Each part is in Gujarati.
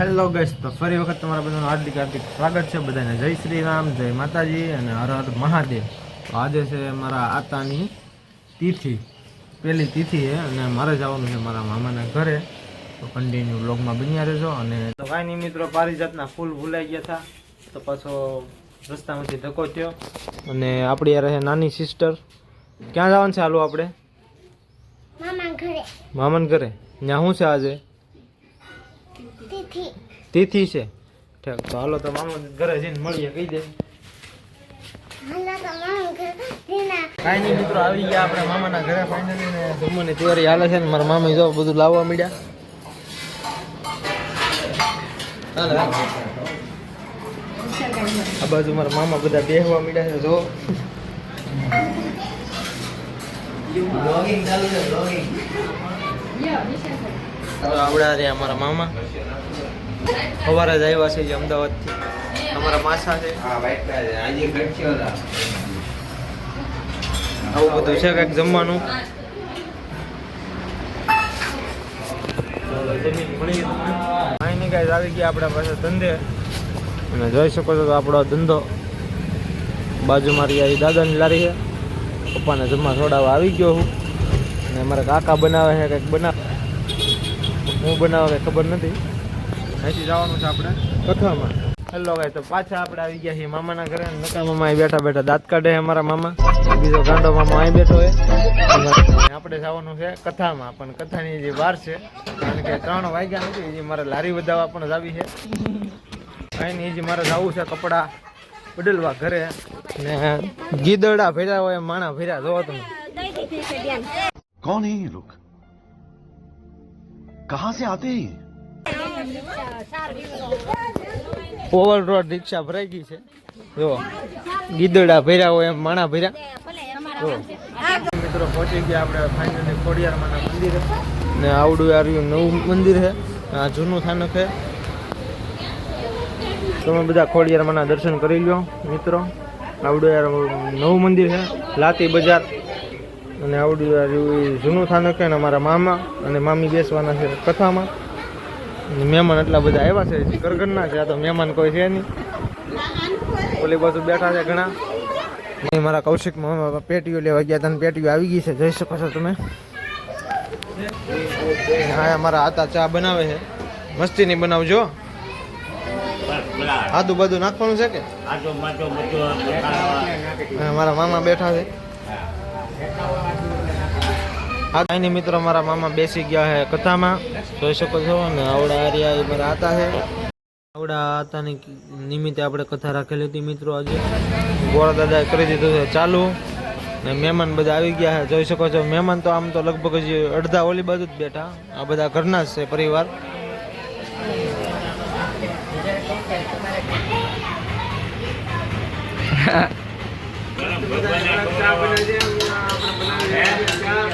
હેલો ગેસ તો ફરી વખત તમારા બધાનું હાર્દિક હાર્દિક સ્વાગત છે. બધાને જય શ્રી રામ જય માતાજી અને હર હર મહાદેવ. તો આજે છે મારા આતાની તિથિ. પહેલી તિથિ છે અને મારે જવાનું છે મારા મામાના ઘરે. તો કન્ટિન્યુ બ્લોગમાં બન્યા રહેજો અને તો કાંઈ નહીં મિત્રો પારિજાતના ફૂલ ભૂલાઈ ગયા હતા. તો પાછો રસ્તામાંથી ધક્કો થયો. અને આપણી યાર છે નાની સિસ્ટર ક્યાં જવાનું છે હાલો આપણે? મામા મામાના ઘરે. ત્યાં શું છે આજે? તિથિ છે. ઠીક તો હાલો તો મામા ઘરે જઈને મળીએ કહી દે. હાલા તો મામા કાંઈ નહીં મિત્રો આવી ગયા આપણે મામાના ઘરે ફાઇનલી ને જમવાની તૈયારી હાલે છે ને મારા મામી જો બધું લાવવા મળ્યા આ બાજુ મારા મામા બધા બેહવા મળ્યા છે જો. રહ્યા અમારા મામા. સવારે જ આવ્યા છે જે અમદાવાદથી. અમારા માસા છે. આવું બધું છે કંઈક જમવાનું? કાંઈ નહીં કાંઈ આવી ગયા આપણા પાસે ધંધે. અને જોઈ શકો છો તો આપણો ધંધો બાજુ મારી આ દાદાની લારી છે. પપ્પાને જમવા છોડાવવા આવી ગયો હું. અને મારા કાકા બનાવે છે કંઈક બનાવે. હું બનાવે કંઈ ખબર નથી. અહીંથી જવાનું છે આપણે. કથામાં. હેલો ભાઈ તો પાછા આપણે આવી ગયા છીએ મામાના ઘરે. નકા મામા બેઠા બેઠા દાંત કાઢે અમારા મામા. બીજો ગાંડો મામા અહીં બેઠો હોય આપણે જવાનું છે કથામાં પણ કથાની જે વાર છે કારણ કે ત્રણ વાગ્યા નથી હજી મારે લારી વધાવવા પણ જાવી છે. અહીંની હજી મારે જવું છે કપડાં બદલવા ઘરે. ને ગીદડા ભર્યા હોય માણા ભર્યા જોવો તમે. કોણ હે લોક? કહાં સે આતે હે ઓવર રોડ રિક્ષા ભરાઈ ગઈ છે. જો, ગીદડા ભર્યા હોય એમ, માણા ભર્યા. મિત્રો, પહોંચી ગયા આપણે ફાઇનલી ખોડિયારમાંના મંદિરે. ને આવડું આવ્યું નવું મંદિર છે. આ જૂનું સ્થાનક છે. તમે બધા ખોડિયારમાંના દર્શન કરી લો મિત્રો. આવડું નવું મંદિર છે, લાતી બજાર. અને આવડું જૂનું સ્થાનક છે ને અમારા મામા અને મામી બેસવાના છે કથામાં. અને મહેમાન એટલા બધા આવ્યા છે કરગરના છે આ તો મહેમાન કોઈ છે નહીં. ઓલી બાજુ બેઠા છે ઘણા. મારા કૌશિક મામા પેટીઓ લેવા ગયા હતા પેટીઓ આવી ગઈ છે. જઈ શકો છો તમે. હા મારા આતા ચા બનાવે છે. મસ્તી નહીં બનાવજો. આદુ બધું નાખવાનું છે કે? મારા મામા બેઠા છે. હા કાંઈ મિત્રો મારા મામા બેસી ગયા છે કથામાં. જોઈ શકો છો અને આવડા આર્યા એ મારા આતા છે આવડા આતાની નિમિત્તે આપણે કથા રાખેલી હતી મિત્રો આજે. ગોળા દાદાએ કરી દીધું છે ચાલુ. ને મહેમાન બધા આવી ગયા છે જોઈ શકો છો મહેમાન તો આમ તો લગભગ હજી અડધા ઓલી બાજુ જ બેઠા. આ બધા ઘરના જ છે પરિવાર.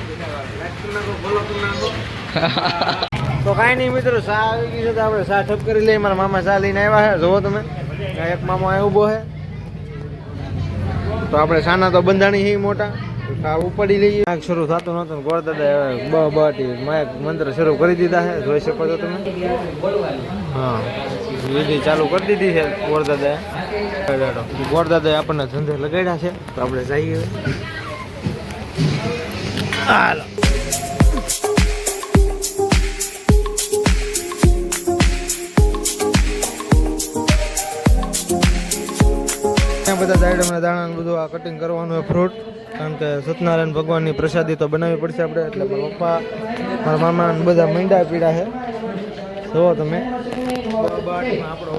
તો કાંઈ નહીં મિત્રો સા આવી તો આપણે સા ઠપ કરી લઈએ. મારા મામા ચા લઈને આવ્યા છે. જોવો તમે એક મામો અહીં ઊભો છે. તો આપણે સાના તો બંધાણી છે મોટા. આ ઉપાડી લઈએ. આગ શરૂ થતું નહોતું ગોળ દાદા બ બાટી માઇક મંત્ર શરૂ કરી દીધા છે. જોઈ શકો છો તમે. હા. વિધિ ચાલુ કરી દીધી છે ગોળ દાદાએ ગોળ દાદાએ આપણને ધંધે લગાડ્યા છે. તો આપણે જઈએ. હાલો. બધા દાયડામાં દાણા બધું આ કટિંગ કરવાનું હોય ફ્રૂટ કારણ કે સત્યનારાયણ ભગવાનની પ્રસાદી તો બનાવવી પડશે આપણે. એટલે મારા પપ્પા, મારા મામા બધા મીંડા પીડા છે. જુઓ તમે. આપણો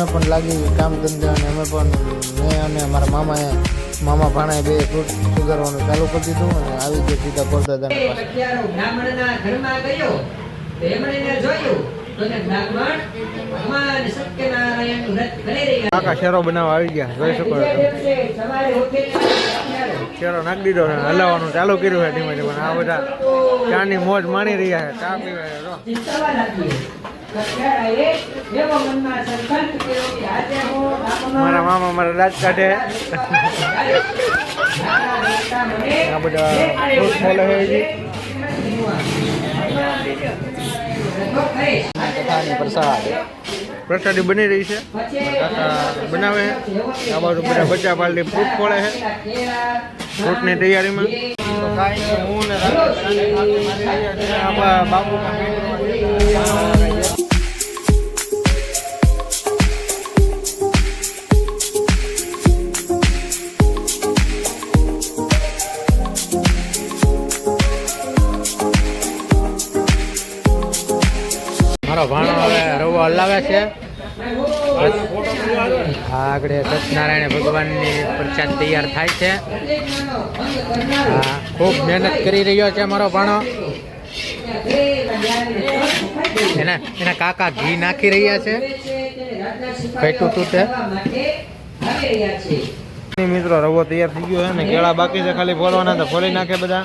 અમે પણ લાગી કામ ધંધે અને અમે પણ મેં અને મારા મામાએ મામા ભાણાએ બે ફ્રૂટ સુધારવાનું ચાલુ કરી દીધું અને આવી ગયા સીધા પરદાદાની ઘરમાં ગયો. એમણે જોયું. કાકા શેરો બનાવવા આવી ગયા. જોઈ શકો તમે. શેરો નાખી દીધો છે. હલાવવાનું ચાલુ કર્યું છે ધીમે ધીમે. આ બધા ચાની મોજ માણી રહ્યા છે. ચા પીવે મારા મામા મારા દાંત કાઢે. આ બધા ફ્રૂટ હોય છે. હજી. પ્રસાદી. બની રહી છે. કાકા બનાવે છે. આ બાજુ બધા બચ્ચા પાલટી ફ્રૂટ ફોડે છે. ફ્રૂટની તૈયારીમાં. તો કાંઈ હું ને રાકેશ મારી ભાણો હવે રવો હલાવે છે. આગળ સત્યનારાયણ ભગવાનની પ્રસાદ તૈયાર થાય છે. હા ખૂબ મહેનત કરી રહ્યો છે મારો ભાણો. એના એના કાકા ઘી નાખી રહ્યા છે. પેટું તૂટે. મિત્રો રવો તૈયાર થઈ ગયો છે ને કેળા બાકી છે ખાલી ફોલવાના તો ફોલી નાખે બધા.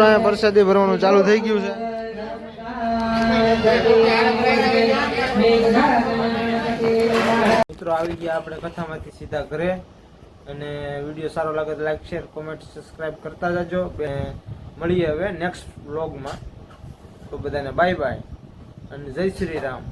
મિત્રો અહીંયા ભરવાનું ચાલુ થઈ ગયું છે. મિત્રો, આવી ગયા આપણે કથામાંથી સીધા ઘરે. અને વીડિયો સારો લાગે તો લાઈક શેર કોમેન્ટ સબસ્ક્રાઈબ કરતા જજો. મળીએ હવે નેક્સ્ટ વ્લોગમાં તો બધાને બાય બાય અને જય શ્રી રામ.